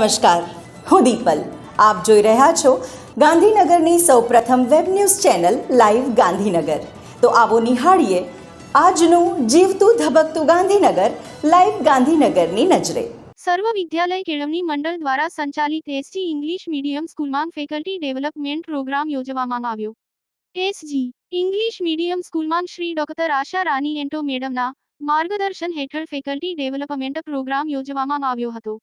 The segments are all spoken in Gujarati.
નમસ્કાર, હું દીપલ. આપ જોઈ રહ્યા છો ગાંધીનગરની સૌપ્રથમ web news channel live Gandhinagar. તો આવો નિહાળીએ આજનું જીવતું ધબકતું ગાંધીનગર, લાઈવ ગાંધીનગરની નજરે. સર્વ વિદ્યાલય કેળવણી મંડળ દ્વારા સંચાલિત એસજી ઇંગ્લિશ મીડિયમ સ્કૂલમાં ફેકલ્ટી ડેવલપમેન્ટ પ્રોગ્રામ યોજવામાં આવ્યો. એસજી ઇંગ્લિશ મીડિયમ સ્કૂલમાં શ્રી ડોક્ટર આશા રાની એન્ટો મેડમના માર્ગદર્શન હેઠળ ફેકલ્ટી ડેવલપમેન્ટ પ્રોગ્રામ યોજવામાં આવ્યો હતો.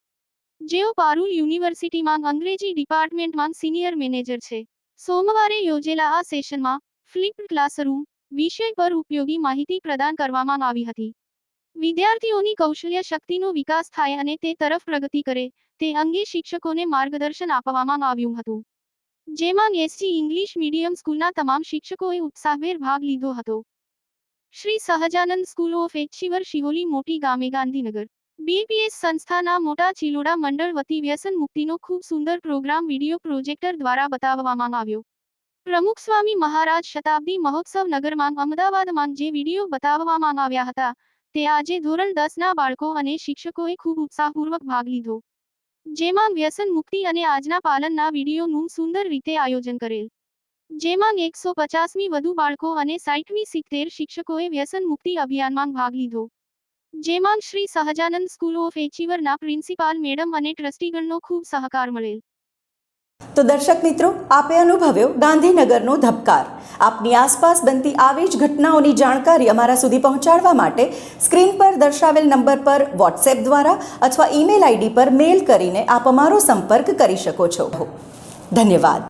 જેઓ પારૂલ યુનિવર્સિટીમાં અંગ્રેજી ડિપાર્ટમેન્ટમાં સિનિયર મેનેજર છે. સોમવારે યોજેલા આ સેશનમાં ફ્લિપ્ડ ક્લાસરૂમ વિષય પર ઉપયોગી માહિતી પ્રદાન કરવામાં આવી હતી. વિદ્યાર્થીઓની કૌશલ્ય શક્તિનો વિકાસ થાય અને તે તરફ પ્રગતિ કરે તે અંગે શિક્ષકોને માર્ગદર્શન આપવામાં આવ્યું હતું. જેમાં એસજી ઇંગ્લિશ મીડિયમ સ્કૂલના તમામ શિક્ષકોએ ઉત્સાહભેર ભાગ લીધો હતો. Shri Sahajanand school of achiever Shiholi મોટી ગામે ગાંધીનગર. બીપીએસ સંસ્થાના મોટા ચિલોડા મંડળ વતી વ્યસન મુક્તિનો ખૂબ સુંદર પ્રોગ્રામ વિડિયો પ્રોજેક્ટર દ્વારા બતાવવામાં આવ્યો. પ્રમુખ સ્વામી મહારાજ શતાબ્દી મહોત્સવ નગરમાં અમદાવાદમાં જે વિડિયો બતાવવામાં આવ્યા હતા, તે આજે ધોરણ દસના બાળકો અને શિક્ષકોએ ખૂબ ઉત્સાહપૂર્વક ભાગ લીધો. જેમાં વ્યસન મુક્તિ અને આજના પાલનના વિડીયોનું સુંદર રીતે આયોજન કરેલ. જેમાં એકસો પચાસમી વધુ બાળકો અને સાઠમી સિત્તેર શિક્ષકોએ વ્યસન મુક્તિ અભિયાનમાં ભાગ લીધો. જેમાં શ્રી સહજાનંદ સ્કૂલ ઓફ એચિવરના પ્રિન્સિપાલ મેડમ અને ટ્રસ્ટીગણનો ખૂબ સહકાર મળેલ. તો દર્શક મિત્રો, આપે અનુભવ્યો ગાંધીનગરનો ધબકાર. આપની આસપાસ બનતી આવી જ ઘટનાઓની જાણકારી અમારા સુધી પહોંચાડવા માટે સ્ક્રીન પર દર્શાવેલ નંબર પર વોટ્સએપ દ્વારા અથવા ઈમેલ આઈડી પર મેલ કરીને આપ અમારો સંપર્ક કરી શકો છો. ધન્યવાદ.